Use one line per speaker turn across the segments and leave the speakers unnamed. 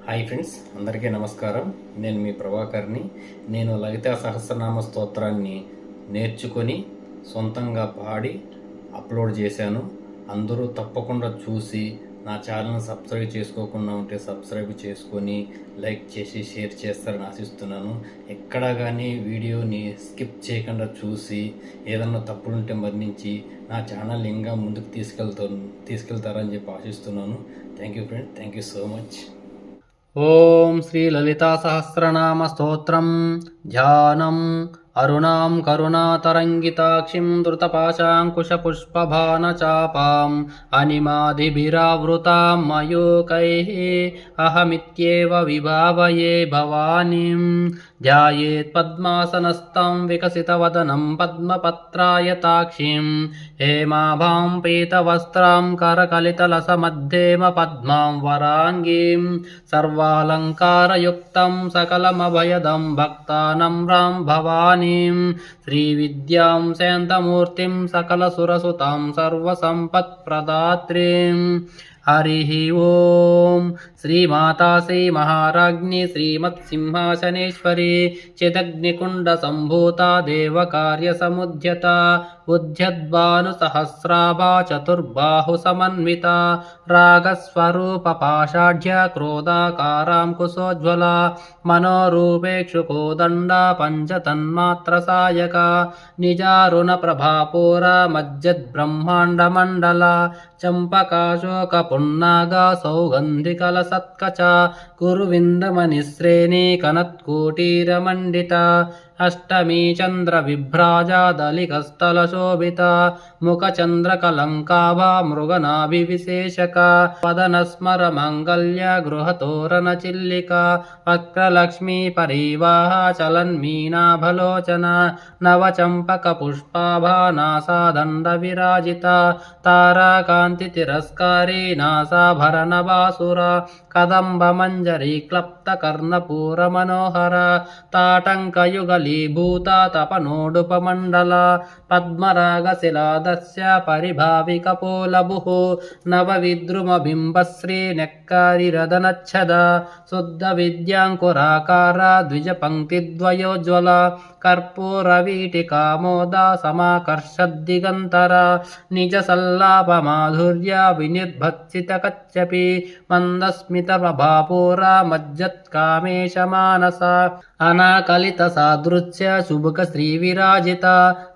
Hi friends అందరికీ నమస్కారం. నేను మీ ప్రభాకర్ని. నేను లలితా సహస్రనామ స్తోత్రాన్ని నేర్చుకొని సొంతంగా పాడి అప్లోడ్ చేశాను. అందరూ తప్పకుండా చూసి నా ఛానల్ సబ్స్క్రైబ్ చేసుకోకుండా ఉంటే సబ్స్క్రైబ్ చేసుకొని లైక్ చేసి షేర్ చేస్తారని ఆశిస్తున్నాను. ఎక్కడా కానీ వీడియోని స్కిప్ చేయకుండా చూసి ఏదన్నా తప్పులుంటే మరణించి నా ఛానల్ ఇంకా ముందుకు తీసుకెళ్తా తీసుకెళ్తారని చెప్పి ఆశిస్తున్నాను. Thank you friend thank you so much. Om Shri Lalita Sahasranama Stotram ధ్యానం అరుణాం కరుణాతరంగితాక్షిం ధృతపాశాంకుశపుష్పభానచాపాం అనిమాదిభిరావృతాం మయూకైः అహమిత్యేవ విభావయే భవానీం ధ్యాయేత్ పద్మాసనస్థం వికసితవదనం పద్మపత్రాయతాక్షిం హేమాభాం పీతవస్త్రాం కరకలితలసమధ్యేమ పద్మాం వరాంగీం సర్వాలంకారయుక్తం సకలమభయదం భక్తానమ్రాం భవానీం శ్రీవిద్యాం శాంతమూర్తిం సకలసురసుతాం సర్వసంపత్ప్రదాత్రీం. హరి ఓం. శ్రీమాతా శ్రీమహారాజ్ఞి శ్రీమత్సింహాసనేశ్వరి చిదగ్నికుండ సంభూత దేవకార్యసముద్యత ఉద్యద్భానుసహస్రాభా చతుర్బాహు సమన్విత రాగస్వరూప పాషాఢ్య క్రోధాకారాం కుశోజ్వల మనోరూపేక్షుకోదండ పంచతన్మాత్ర సాయక నిజారుణ ప్రభాపూర మజ్జద్బ్రహ్మాండమండల अष्टमी चन्द्रविभ्राजादलिकस्थलशोभिता मुखचन्द्रकलङ्का वा मृगनाभिविशेषका कलङ्काभा मृगनाभिविशेषकस्मर गृहतोरणचिल्लिका वक्रलक्ष्मी परीवाहा चलन्मीनाभलोचना नवचम्पकपुष्पाभा नासा दण्ड विराजिता కదంబమంజరీ పదన క్లప్త కర్ణపూర మనోహర తాటంకయుగలీభూత తపనోడుపమండల పద్మరాగశిలాదస్య పరిభావికపోలభుః నవ విద్రుమ బింబశ్రీ నెక్కారిరదనచ్చద శుద్ధ విద్యాంకురాకార ద్విజ పంక్తిద్వయోజ్వల కర్పూరవీటికామోద సమాకర్షద్దిగంతర నిజ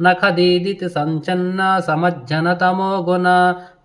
ప్రేమ నఖదీదితి సంచన్న సమజ్జనతమో గుణ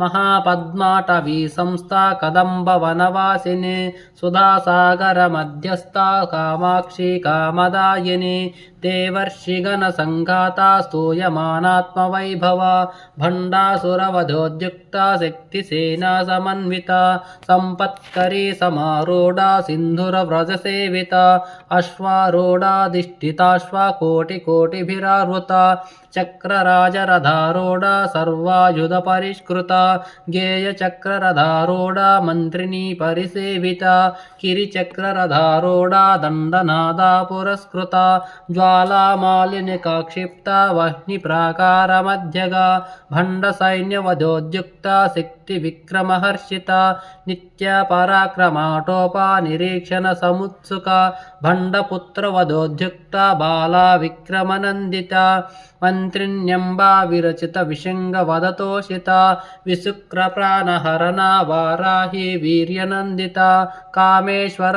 మహాపద్మాటవీ సంస్థ కదంబ వనవాసిని సుధాసాగర మధ్యస్థ కామాక్షి కామదాయిని దేవర్షిగణ సంఘాత స్తూయమానాత్మ వైభవ భండాసురవధోద్యుక్త శక్తిసేనా సమన్విత సంపత్కరీ సమారూఢ సింధుర వ్రజ సేవిత అశ్వారూఢాధిష్ఠితాశ్వ చక్రరాజరధారూఢ సర్వాయుధ పరిష్కృత
గేయచక్రరథారూఢ మంత్రిని పరిసేవిత కిరిచక్రరథారూఢ దండనాదా పురస్కృత జ్వాలామాలిని కాక్షిప్త వహ్ని ప్రాకార మధ్యగా భండ సైన్యవధోద్యుక్త శక్తి విక్రమహర్షిత నిత్య పరాక్రమాటోప నిరీక్షణ సముత్సుక భండపుత్రవధోద్యుక్త బాలా విక్రమనందిత మంత్రిణ్యంబా విరచిత విషంగ వదతోషిత విశుక్ర ప్రాణహరణ వారాహి వీర్యనందిత కామేశ్వర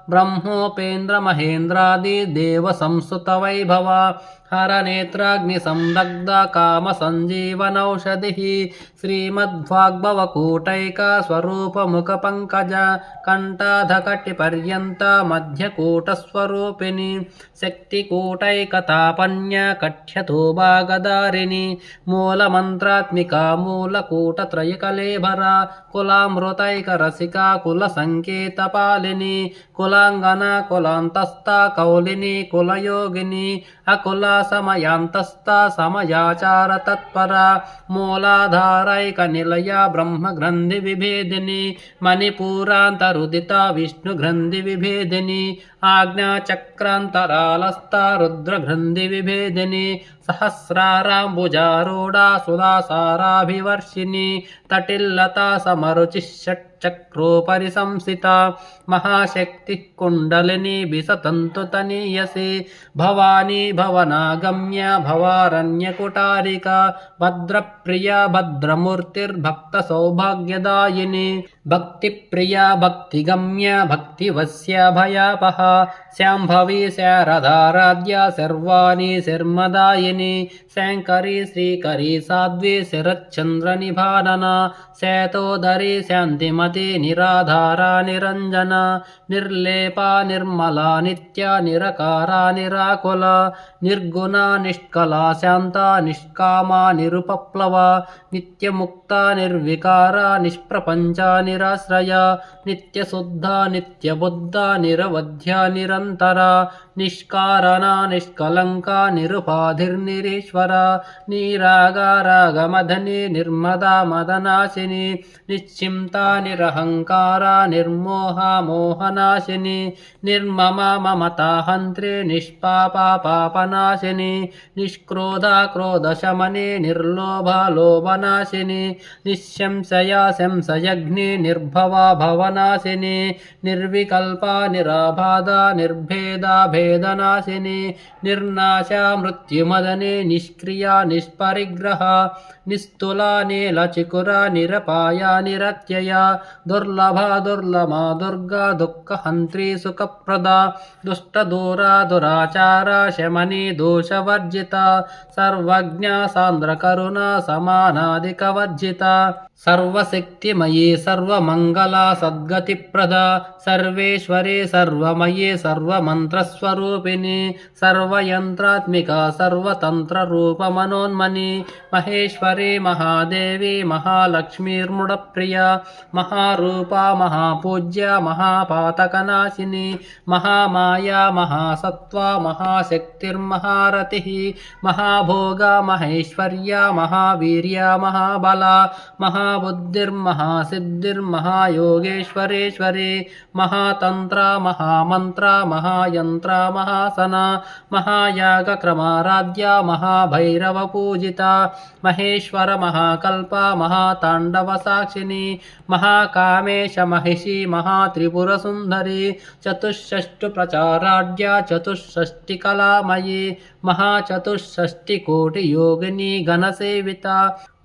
సురేంద్ర బ్రహ్మోపేంద్ర మహేంద్రాది దేవ సంస్థుత వైభవ హర నేత్రాగ్ని సందగ్ధ కామ సంజీవనౌషధి శ్రీమద్వాగ్భవ స్వరూపముఖ పంకజ కంఠాధకటి పర్యంత మధ్యకూటస్వరూపిణి శక్తికూటైకతాపన్య శక్తి కూటైక మూలకూటత్రయకలేభర కులామృతైక రసిక కుల సంకేత పాలిని కులాంగన కులాంతస్థ కౌలిని కులయోగిని అకుల సమయాంతస్థ సమయాచార తత్పర మూలాధారైక నిలయ బ్రహ్మగ్రంథి విభేదిని మణిపూరాంతరుదిత విష్ణుగ్రంథి విభేదిని ఆజ్ఞాచక్రాంతరాలస్థ రుద్రగ్రంథి విభేదిని సహస్రారాంబుజారూఢా సుధాసారాభివర్షిణి తటిల్లతా సమరుచి షట్చక్రోపరి సంస్థిత మహాశక్తి కుండలిని విసతంతు తనీయసి. భవానీ భవనాగమ్య భవారణ్యకుటారిక. భద్రప్రియ భద్రమూర్తిర్భక్త సౌభాగ్యదాయిని భక్తిప్రియ భక్తిగమ్య భక్తివస్య భయాపహ శాంభవి శారదారాధ్య సర్వాణి శర్మదాయిని శాంకరి శ్రీకరి సాధ్వి శరచ్చంద్ర నిభానన శేతోదరి శాంతిమతి నిరాధార నిరంజన నిర్లేప నిర్మల నిత్య నిరకార నిరాకుల నిర్గుణ నిష్కల శాంత నిష్కామ నిరుపప్లవ నిత్యముక్త నిర్వికార నిష్ప్రపంచ నిరాశ్రయ నిత్యశుద్ధ నిత్యబుద్ధ నిరవధ్య నిరంతర నిష్కారణ నిష్కలంక నిరుపాధిర్నిరీశ్వర నీరాగారాగమధని నిర్మదా మదనాశిని నిశ్చింత నిరహంకార నిర్మోహ మోహనాశిని నిర్మమ మమతాహంత్రి నిష్పాప పాపనాశిని నిష్క్రోధ క్రోధశమని నిర్లోభ లోభనాశిని నిశంశయ निर्भवा भवनाशिनी निर्विकल्पा निराबाधा निर्भेदा भेदनाशिनी निर्नाशा मृत्युमदने निष्क्रिया निष्परिग्रह। నిష్పరిగ్రహ నిస్తుల నీలచికుర నిరపాయ నిరత్యయ. దుర్లభ దుర్లమా దుర్గా దుఃఖ హంత్రి సుఖప్రద. దుష్ట దురాచార శమని దోషవర్జిత. సర్వజ్ఞ సాంద్రకరుణ కరుణ సర్వశక్తిమయీ సర్వమంగళ సద్గతిప్రద సర్వేశ్వరి సర్వమయీ సర్వమంత్రస్వరూపిణి. సర్వయంత్రాత్మిక సర్వతంత్రరూపమనోన్మని రూప हरि महादेवी महालक्ष्मीर्मुडप्रिया महारूपा महापूज्या महापातकनाशिनी महामाया महासत्त्वा महाशक्तिर्महारतिः महाभोगा महेश्वर्या महावीर्या महाबला महाबुद्धिर्महासिद्धिर्महायोगेश्वरेश्वरि महातन्त्रा महामन्त्रा महायन्त्रा महासना महायागक्रमाराध्या महाभैरवपूजिता महे మహేశ్వర మహాకల్ప మహాతాండవ సాక్షిని మహాకామేశ మహిషి మహాత్రిపుర సుందరి చతుషష్టు ప్రచారాఢ్య చతుషష్టి కళామయీ మహాచతుషష్టి యోగిని ఘనసేవిత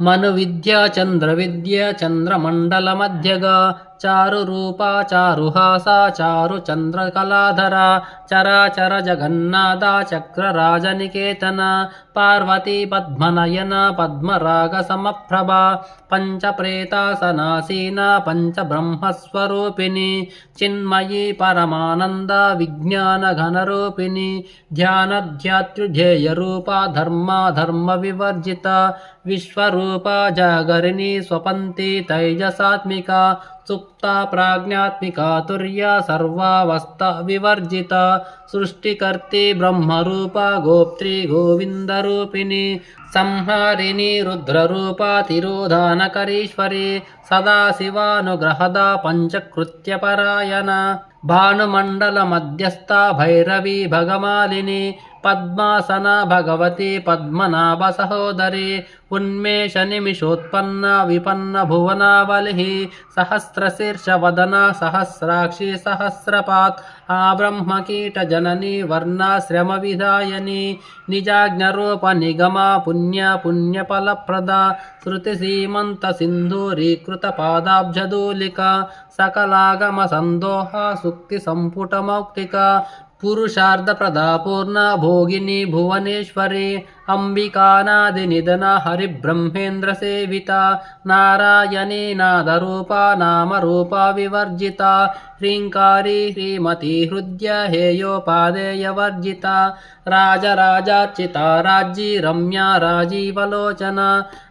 మను విద్య చంద్ర విద్య చంద్రమండల మధ్యగా చారు రూపా చారుహాసా చారు చంద్ర కళాధర చరాచర జగన్నాథ చక్రరాజనికేతన పార్వతీ పద్మనయన పద్మరాగ సమప్రభ పంచప్రేతాసనాసీన పంచబ్రహ్మస్వరూపిణి చిన్మయీ పరమానంద విజ్ఞాన ఘనరూపిణి ధ్యానధ్యాతృధ్యేయ निर्ध्येयरूपा धर्मा धर्मविवर्जिता विश्वरूपा जागरिणी स्वपंती तैजसात्मिका सुप्त సుప్త ప్రాజ్ఞాత్మిక తుర్య సర్వావస్థ వివర్జిత. సృష్టికర్తి బ్రహ్మరూప గోప్త్రి గోవిందరూపిణి. సంహారిణి రుద్రరూప తిరోధానకరీశ్వరి. సదాశివానుగ్రహద పంచకృత్యపరాయణ. భానుమండల మధ్యస్థ భైరవి భగమాలిని. పద్మాసన భగవతి పద్మనాభ సహోదరి. ఉన్మేష శీర్షవదన సహస్రాక్షి సహస్రపాత్ ఆ బ్రహ్మకీట జనని వర్ణాశ్రమ విధాయని నిజాజ్ఞరూప నిగమ పుణ్య పుణ్యఫలప్రద శృతి సీమంత సింధూరీకృత పాదాబ్జదూలిక సకలాగమ సందోహ సుక్తి సంపుటమౌక్తిక పురుషార్థ ప్రదాపూర్ణ భోగిని భువనేశ్వరి अम्बिकानादिनिदन हरिब्रह्मेन्द्रसेविता नारायणीनादरूपा नामरूपा विवर्जिता ह्रीङ्कारी श्रीमतीहृदय हेयोपादेयवर्जिता राजराजार्चिता राज्ञी रम्या राजीवलोचना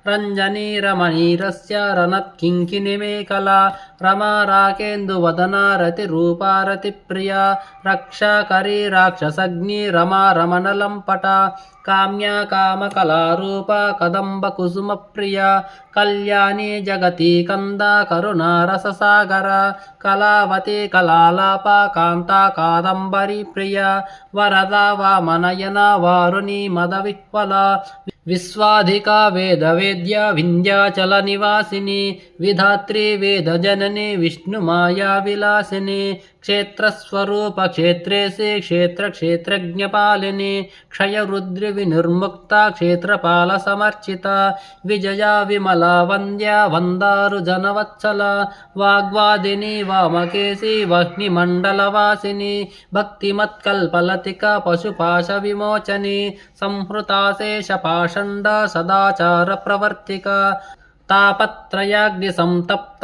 रञ्जनी रमणीरस्य रनत्किङ्किनिमे कला रमा राकेन्दुवदना रतिरूपा रतिप्रिया रक्षाकरी राक्षसज्ञी रमा रमणलम्पटा రక్షాకరీ కామకళారూప కదంబ కుసుమ ప్రియ కళ్యాణి జగతి కంద కరుణారససాగర కళావతి కళాలాప కాంత కాదంబరి ప్రియ వరద వామనయన వారుణి మద విహ్వల విశ్వాధిక వేద వేద్య వింధ్యాచల నివాసిని విధాత్రి వేద జనని విష్ణుమాయా విలాసిని క్షేత్రస్వరూప క్షేత్రేసి క్షేత్ర క్షేత్రజ్ఞపాలిని క్షయరుద్రి వినిర్ముక్త క్షేత్రపాల సమర్చిత విజయా విమల వంద్య వందారు జనవత్సల వాగ్వాదిని వామకేసి వహ్ని మండలవాసిని భక్తిమత్కల్పలతిక పశుపాశ విమోచని సంహృతాశేష పాషండ సదాచార ప్రవర్తిక తాపత్రయాగ్ని సంతప్త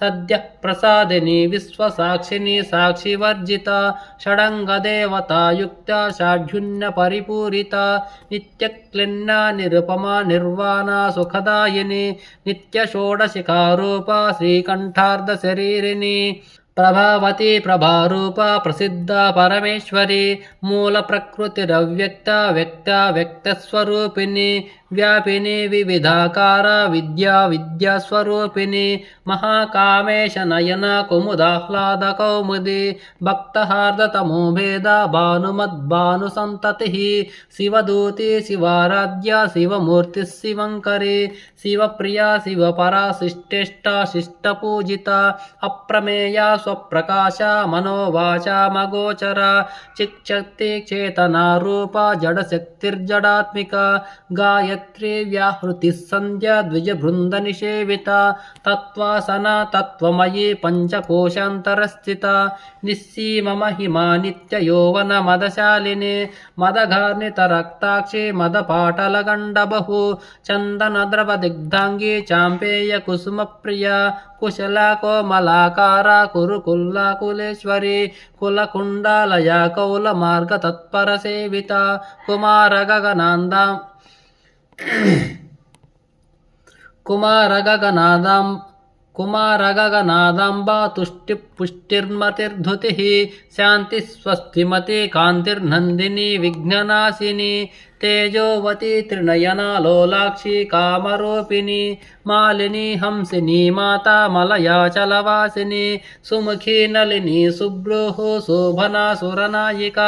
సద్య ప్రసాదిని విశ్వసాక్షిని సాక్షివర్జిత షడంగదేవతాయుక్త షాఢ్యున్య పరిపూరిత నిత్యక్లిన్న నిరుపమా నిరుపమ నిర్వాణ సుఖదాయిని నిత్య షోడశిఖారూప శ్రీకంఠార్ధ శరీరిని ప్రభావతి ప్రభారూప ప్రసిద్ధ పరమేశ్వరి మూల ప్రకృతిరవ్యక్త వ్యక్త వ్యక్తస్వరూపిణి వ్యాపిని వివిధాకార విద్యా విద్యాస్వరూపిణి మహాకామేశ నయన కుముదాహ్లాద కౌముది భక్తహార్దతమో భేద భానుమద్భాను సంతతి శివదూతి శివారాధ్య శివమూర్తి శివంకరి శివప్రియ శివపరా శిష్టేష్ట శిష్టపూజిత అప్రమేయ స్వప్రకాశ మనోవాచ మగోచర చిక్శక్తి చేతనా రూప జడశక్తిర్జడాత్మిక గాయత్రి వ్యాహృతి సంధ్య ద్విజబృంద నిషేవిత తత్వాసన తత్వమయీ పంచకోశాంతరస్థిత నిస్సీమ మహిమా నిత్య యౌవన మదశాలిని మదఘార్నిత రక్తాక్షి మదపాటల గండబహు చందన ద్రవ దిగ్ధాంగి చాంపేయ కుసుమ ప్రియ కుశల కోమలాకార కురుకుల్ల కులేశ్వరి కులకుండాలయ కౌల మార్గ తత్పర సేవిత కుమార గగనాందాం కుమారగగనాదాం కుమారగగనాదాంబా తుష్టి పుష్టిర్మతిర్ధుతి శాంతి స్వస్తిమతి కాంతిర్నందిని విఘ్ననాశిని తేజోవతి త్రినయనాలోలాక్షి కామరూపిణి మాలిని హంసిని మాతా మలయాచలవాసిని సుముఖి నలిని సుబ్రూహ శోభనా సురనాయిక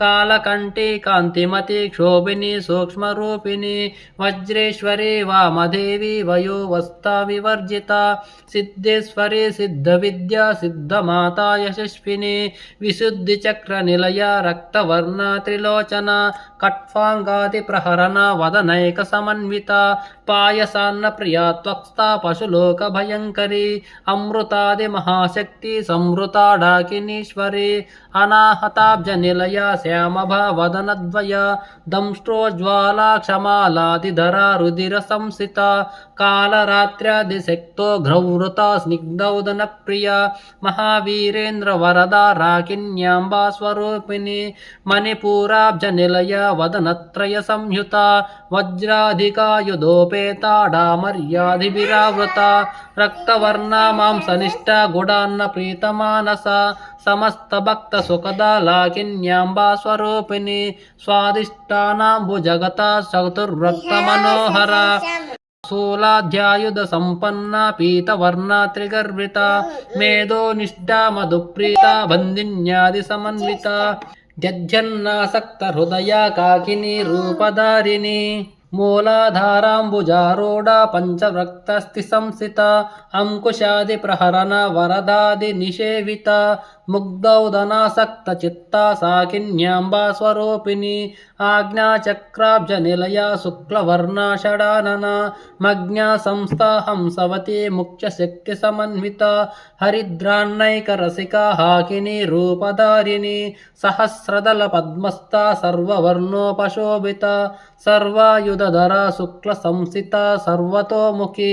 కాలకంఠి కాంతిమతి క్షోభిని సూక్ష్మరూపిణి వజ్రేశ్వరి వామదేవి వయోవస్థ వివర్జిత సిద్ధేశ్వరి సిద్ధ విద్య సిద్ధమాత యశస్విని విశుద్ధి చక్ర నిలయ రక్తవర్ణ త్రిలోచన కట్వాంగ ते प्रहराना वदनैकसमन्विता పాయసాన్న ప్రియా త్వక్స్తా పశులోక భయంకరి అమృతాది మహాశక్తి సంవృతాడాకినీశ్వరి అనాహతాబ్జ నిలయ శ్యామభ వదనద్వయ దంష్ట్రోజ్వాలా క్షమాలాదిధరా రుధిర సంసిత కాళరాత్ర్యాదిశక్తో ఘ్రవృత స్నిగ్ధౌదన ప్రియ మహావీరేంద్ర వరద రాకిన్యాంబా స్వరూపిణి మణిపూరాబ్జ నిలయ వదనత్రయ సంయుత వజ్రాధికాయుధోపి వజ్రాధికాయుధోపేతాడామర్యాధివిరావృత రక్తవర్ణ మాంసనిష్ట గుడాన్న ప్రీతమానస. సమస్త భక్త సుఖదలాకిన్యాంబా స్వరూపిణి. స్వాదిష్టానాంబు జగత చతుర్రక్త మనోహర శూలాధ్యాయుధ సంపన్న పీతవర్ణ త్రిగర్విత మేధో నిష్ఠా మధుప్రీత బంధిన్యాది సమన్విత. జధ్యన్నాసక్త హృదయ కాకిని రూపధారిణి. मूलाधाराम्बुजारूढा पञ्चव्रक्तस्ति संसिता अङ्कुशादिप्रहरना वरदादिनिषेविता వరదాది ముగ్ధౌదనాసక్త చిత్త సాకిన్యాంబా స్వరూపిణి ఆజ్ఞాచక్రాబ్జ నిలయ శుక్లవర్ణ షడానన మజ్ఞా సంస్థా హంసవతి ముఖ్య శక్తి సమన్విత హరిద్రాన్నైక రసిక హాకిని రూపధారిణి సహస్రదల పద్మస్థ సర్వవర్ణోపశోభిత సర్వాయుధర శుక్ల సంసిత సర్వతోముఖి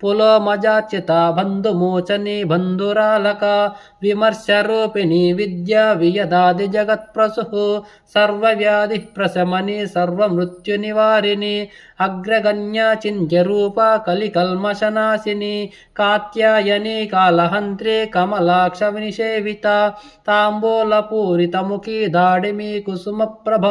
శృతి బంధుమోచని బంధురాలక విమర్శ రూపిణి విద్యా వియదాది జగత్ప్రసు సర్వవ్యాధి ప్రశమని సర్వమృత్యునివారిణి నివారిణి అగ్రగణ్య కలికల్మశనాశిని కాత్యాయని కాళహంత్రి కమలాక్ష నిషేవిత తాంబూలపూరితముఖి దాడిమి కుసుమ ప్రభ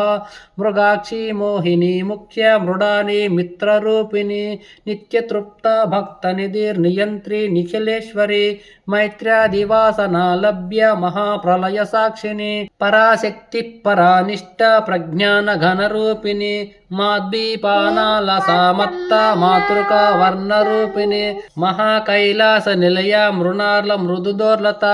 మృగాక్షి మోహిని ముఖ్య మృడాని మిత్రరూపిణి నిత్యతృప్త భక్త నిధిర్నియంత్రి నిఖిలేశ్వరి మైత్ర్యాదివాసన లభ్య మహాప్రలయ సాక్షిని పరాశక్తి పరానిష్ట ప్రజ్ఞాన ఘనరూపిణి మాద్వీపానాల సామత్త మాతృక వర్ణరూపిణి మహాకైలాస నిలయ మృణార్ల మృదుదోర్లత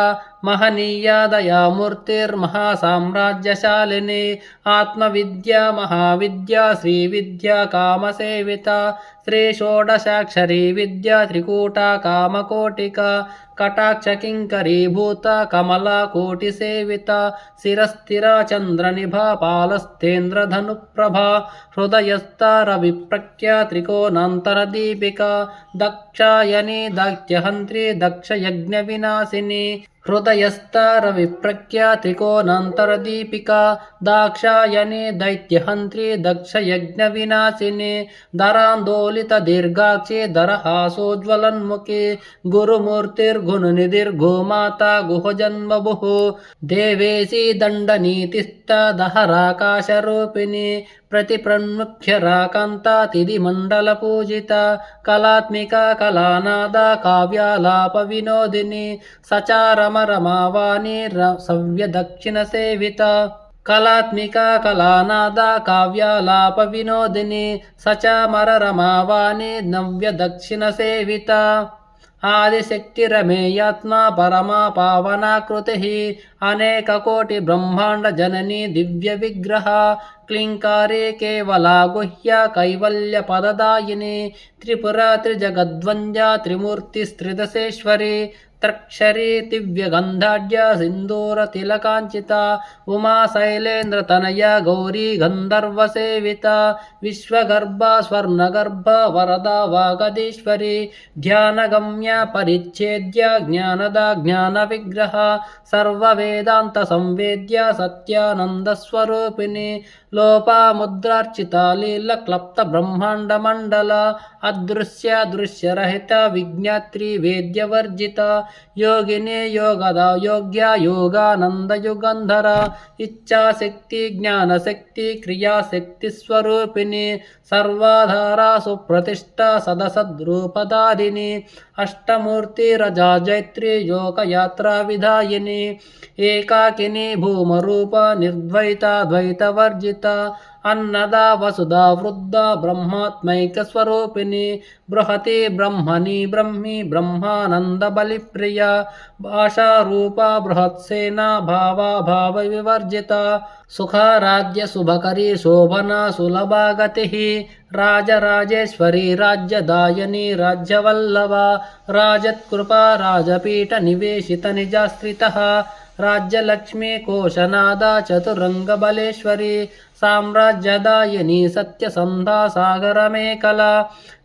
మహనీయాదయామూర్తిర్మహాసామ్రాజ్యశాలిని. ఆత్మవిద్య మహావిద్యా శ్రీవిద్యా కామసేవిత. శ్రీ షోడశాక్షరీ విద్యా త్రికూట కామకోటిక. కటాక్షకింకరీభూత కమలా కోటి సేవిత శిరస్థిర చంద్రనిభ పాలస్థేంద్రధను ప్రభ హృదయస్థార విప్రఖ్య త్రికోణాంతర దీపిక దక్షాయని దక్ష్యహంత్రి దక్షయజ్ఞ వినాశిని హృదయస్థార విప్రఖ్య త్రికోణాంతర దీపిక దాక్షాయని దైత్యహంత్రి దక్షయజ్ఞ వినాశిని దరాందోళిత దీర్ఘాక్షి దరహాసోజ్వలన్ముఖి గురుమూర్తిర్ గురుమూర్తిర్గుణ నిధిర్గోమాత గుహజన్మభుః దేవేశీ దండనీతిస్థ దహరాకాశ రూపిణి प्रतिप्रन्मुख्यराकान्तातिथि मण्डलपूजित कलात्मिका कलानाद काव्यालाप विनोदिनी सचारमरमावाणी सव्यदक्षिणसेविता కళాత్మిక కళానాద కావ్యాలాప వినోదిని సచామర రమావాణి నవ్య ఆదిశక్తిరమేయాత్మా పరమా పావనాకృతి అనేక కోటి బ్రహ్మాండ జనని దివ్య విగ్రహ క్లింకారే కేవలా గుహ్య కైవల్య పదదాయిని త్రిపుర త్రిజగద్వంద్య త్రిమూర్తి స్త్రిదశేశ్వరి చిత్రక్షరీ దివ్యగంధాఢ్య సింధూరతిలకాంచిత ఉమా శైలేంద్రతనయ గౌరీ గంధర్వసేవిత విశ్వగర్భ స్వర్ణగర్భ వరద వాగదీశ్వరి ధ్యానగమ్య పరిచ్ఛేద్య జ్ఞానద జ్ఞాన విగ్రహ సర్వవేదాంత సంవేద్య సత్యానంద అదృశ్య దృశ్యరహిత విజ్ఞాత్రి వేద్యవర్జిత యోగిని యోగద యోగ్య యోగానందయుగంధర ఇచ్చాశక్తి జ్ఞానశక్తి క్రియాశక్తి స్వరూపిణి సర్వాధారా సుప్రతిష్ట సదసద్రూపదాదిని అష్టమూర్తి రజా జైత్రి యోగయాత్రా విధాయిని ఏకాకిని భూమరూప నిర్ద్వైత ద్వైతవర్జిత అన్నదా వసుదా వృద్ధ బ్రహ్మాత్మైక స్వరూపిణి బృహతి బ్రహ్మణి బ్రహ్మి బ్రహ్మానంద బలిప్రియ భాషారూప బృహత్సేనా భావా భావ వివర్జిత సుఖారాధ్య శుభకరీ శోభన సులభాగతి రాజరాజేశ్వరి రాజ్యదాయని రాజ్యవల్లవ రాజత్కృపా రాజపీఠ నివేశిత నిజాశ్రిత రాజ్యలక్ష్మీ కోశనాద చతురంగబలేశ్వరి సామ్రాజ్యదాయని साम्राज्यदायिनी सत्यसन्धा सागरमेकला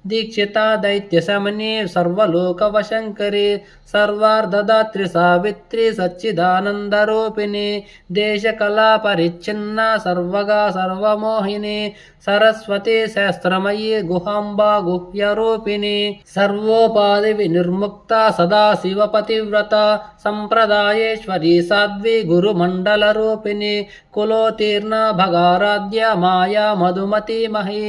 దైత్యశమని సర్వలోకవశంకరి సర్వార్ధదాత్రి సావిత్రి సచ్చిదానందరూపిణి దేశకళా పరిచ్ఛిన్న సర్వగా సర్వమోహిని సరస్వతి శాస్త్రమయీ గుహాంబా గుహ్యరూపిణి సర్వోపాధి వినిర్ముక్త సదా శివపతివ్రత సంప్రదాయేశ్వరి సాధ్వి గురుమండల రూపిణి కులోతీర్ణ భగారాధ్య మాయా మధుమతి మహి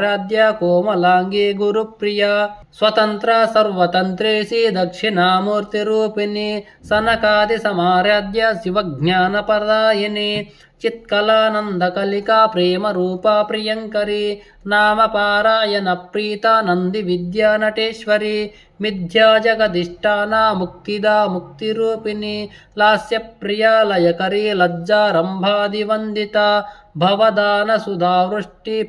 ఆరాధ్య కోమలాంగి గురుప్రియ. స్వతంత్ర సర్వతంత్రేసి దక్షిణామూర్తి రూపిణి సనకాది సమారాధ్య శివజ్ఞానపరాయణి. చిత్కలానందకలికా ప్రేమ రూపా ప్రియంకరి. నామపారాయణ ప్రీత నంది విద్యా నటేశ్వరి మిథ్యా జగదిష్టానా ముక్తిదా ముక్తిరూపిణి. లాస్య ప్రియా లయకరీ లజ్జారంభాది వందిత భవదాన సుధావృష్టి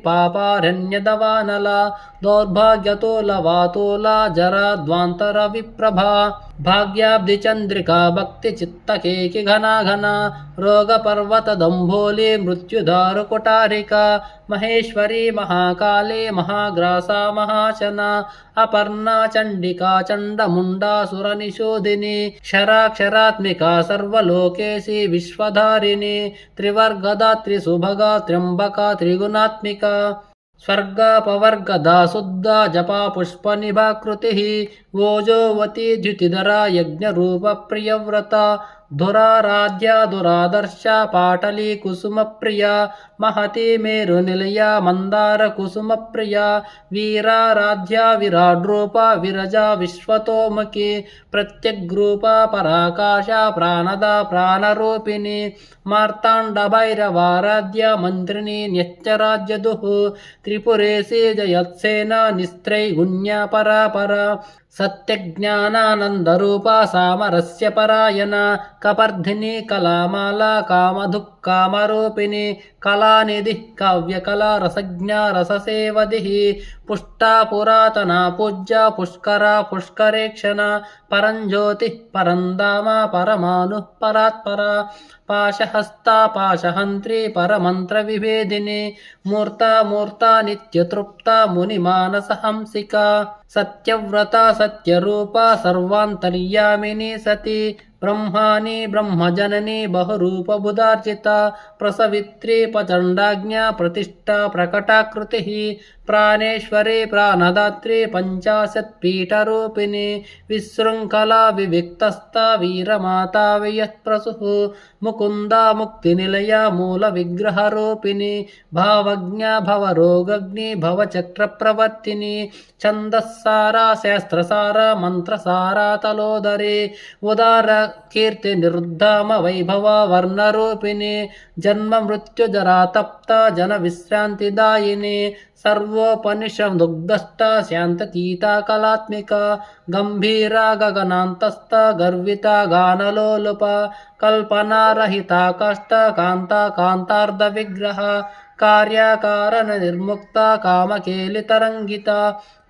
भाग्याब्धिचन्द्रिका भक्तिचित्तकेकि घना घना रोगपर्वतदम्भोली मृत्युदारुकुटारिका महेश्वरी महाकाली महाग्रासा महाशना अपर्णा चण्डिका चण्डमुण्डा सुरनिषोदिनी क्षराक्षरात्मिका सर्वलोकेशी विश्वधारिणी त्रिवर्गदा त्रिसुभगा त्र्यम्बका त्रिगुणात्मिका। చండికా చండముండా జపా పుష్ప నిభాకృతి ఓజోవతి ద్యుతిధరా యజ్ఞరూప ప్రియవ్రత ధురారాధ్య దురాదర్శ పాటలి కుసుమ ప్రియ మహతి మేరు నిలయ మందార కుసుమ ప్రియ వీరారాధ్య విరాడ్రూప విరజ విశ్వతోముఖి ప్రత్యగ్రూప పరాకాశ ప్రాణద ప్రాణరూపిణి మార్తాండ భైరవారాధ్య మంత్రిని న్యశ్చరాజ్యదుః త్రిపురేసి జయత్సేన నిస్త్రై నిస్త్రైగుణ్య పరాపర సత్యజ్ఞానానందరూప సామరస్య పరాయణ కపర్ధిని కళామాల కామధుక్కామరూపిణి కళానిధి కావ్యకళా రసజ్ఞా రససేవది పుష్టా పురాతన పూజ్య పుష్కర పుష్కరేక్షణ పరంజ్యోతి పరంధామ పరమాను పరాత్పర పాశహస్తాపాశహంత్రి పరమంత్ర విభేదిని మూర్త నిత్యతృప్త మునిమానసహంసిక సత్యవ్రత సత్యరూప సర్వాంతర్యామిని సతి బ్రహ్మాని బ్రహ్మజనని బహురూపబుధార్జిత ప్రసవిత్రి ప్రచండాజ్ఞ ప్రతిష్ట ప్రకటాకృతి ప్రాణేశ్వరి ప్రాణదాత్రి పంచాశత్పీఠరూపిణి విశృంఖలా వివిక్తస్థ వీరమాత వియత్ప్రసు ముకుంద ముక్తినిలయ మూల విగ్రహరూపిణి భావజ్ఞ భవరోగగ్ని భవచక్రప్రవర్తిని ఛందస్సారా శాస్త్రసార మంత్రసారా తలోదరి ఉదార కీర్తి నిర్ధామ వైభవ వర్ణరూపిణి జన్మ మృత్యు తప్త జన విశ్రాంతిదాయిని సర్వోపనిషదుగ్ధష్ట శాంతతీత కళాత్మిక గంభీర గగనాంతస్థ గర్విత గానలోలుప కల్పనారహిత కష్ట కాంత కాంతార్ధ విగ్రహ కార్యకారణ నిర్ముక్త కామకేలితరంగిత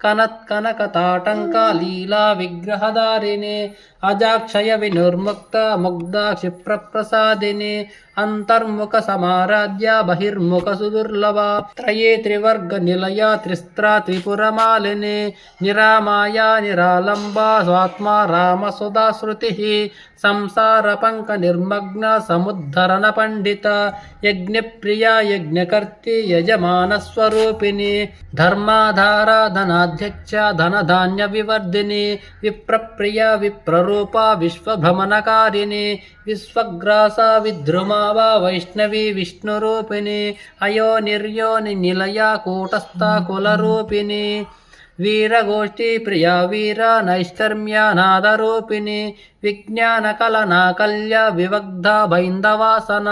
కనత్కనకతాటంక లీలా విగ్రహదారిణి అజాక్షయ వినుర్ముక్త ముగ్ధ క్షిప్రప్రసాదిని అంతర్ముఖ సమారాధ్య బహిర్ముఖ సుదుర్లభ త్రయే త్రివర్గ నిలయ త్రిస్త్ర త్రిపురమాలిని నిరామాయ నిరాలంబ స్వాత్మా రామ సుధా శృతి సంసార ధనాధ్యక్ష ధనధాన్య వివర్ధిని విప్రప్రియ విప్రరూప విశ్వభ్రమణకారిణి విశ్వగ్రాస విద్రుమావ వైష్ణవి విష్ణురూపిణి అయో నిర్యోని నిలయ కూటస్థ కులరూపిణి వీరగోష్ఠీ ప్రియా వీర నైష్కర్మ్య నాదరూపిణి విజ్ఞాన కలనా వివగ్ధ భైందవాసన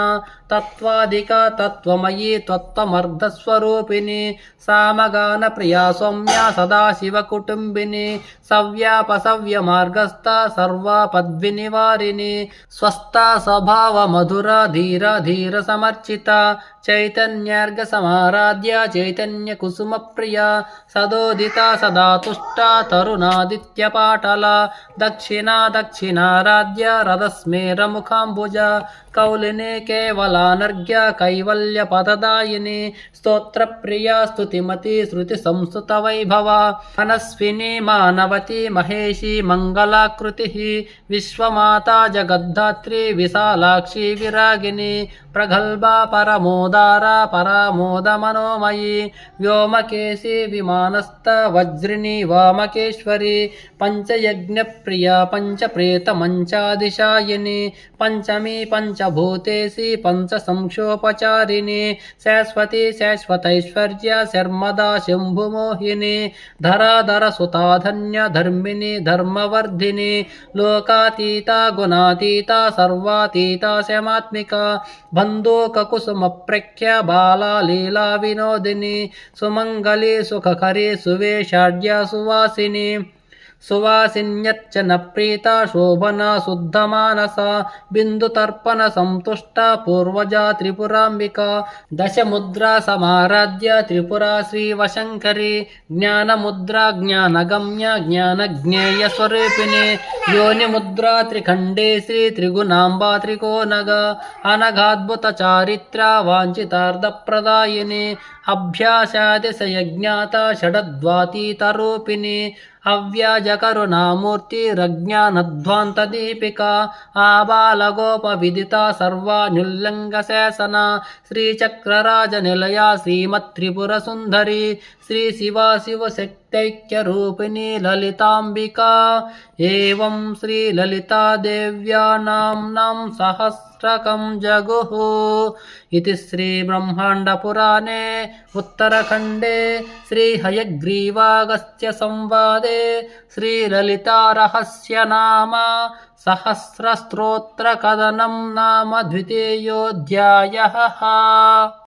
తత్వాధిక తత్వమయీ తత్వమర్ధస్వరూపిణి సామగాన ప్రియా సౌమ్య సదాశివ కుటుంబిని సవ్యాప సవ్య మార్గస్థ సర్వపద్వినివారిణి స్వస్థ స్వభావ మధుర ధీర ధీర సమర్చిత చైతన్యార్గ సమారాధ్య చైతన్య కుసుమ ప్రియ సదోదిత సదా తుష్ట తరుణాదిత్య పాటల దక్షిణ దక్షిణారాధ్య రథస్మేర ముఖాంబుజ కౌలినే కేవలానర్ఘ్య కైవల్య పదదాయిని స్తోత్ర ప్రియ స్తుతిమతి శృతి సంస్థుత వైభవ మనస్విని మానవతి మహేషి మంగళాకృతి విశ్వమాత జగద్ధాత్రి విశాలాక్షి విరాగిని ప్రగల్భా పరమోదార పరామోద మనోమయి వ్యోమకేశి విమానస్థ వజ్రిని వామకేశ్వరి పంచయజ్ఞ ప్రియ పంచప్రేత మంచాదిశాయిని పంచమి పంచ पञ्चभूतेऽसि पञ्चसंक्षोपचारिणे शाश्वती शाश्वतैश्वर्य शर्मदा शम्भुमोहिने धराधरसुता धन्य धर्मिणि धर्मवर्धिनि लोकातीता गुणातीता सर्वातीता शमात्मिका बन्धुककुसुमप्रख्य बाला लीला विनोदिनी सुमङ्गली सुखकरी सुवेशाढ्य सुवासिनी సువాసిని సువాసిన్యర్చన ప్రీత శోభన శుద్ధ మానస బిందు తర్పణ సంతుష్ట పూర్వజ త్రిపురాంబిక దశముద్రా సమారాధ్య త్రిపురా శ్రీవశంకరి జ్ఞానముద్ర జ్ఞానగమ్య జ్ఞానజ్ఞేయ స్వరూపిణి యోని ముద్రా త్రిఖండే శ్రీ త్రిగుణాంబా త్రికోనగ అనగాద్భుత చారిత్ర వాంఛితార్థ ప్రదాయిని అభ్యాసాదిశయజ్ఞాత షడద్వాతీతరూపిణి అవ్యాజకరుణామూర్తిరజ్ఞానధ్వాంతదీపిక ఆబాలగోప విదిత సర్వానుల్లంఘ శాసన శ్రీచక్రరాజ నిలయ శ్రీమత్రిపుర సుందరి శ్రీ శివ శివ శక్తైక్యరూపిణి లలితాంబికా ఏం శ్రీ లలితాదేవ్యా నామ్నాం సహస్రకం జగుః इति श्रीब्रह्माण्डपुराणे उत्तरखण्डे श्रीहयग्रीवागस्त्य संवादे श्रीललितारहस्य नाम सहस्रस्तोत्रकथनं नाम द्वितीयोऽध्यायः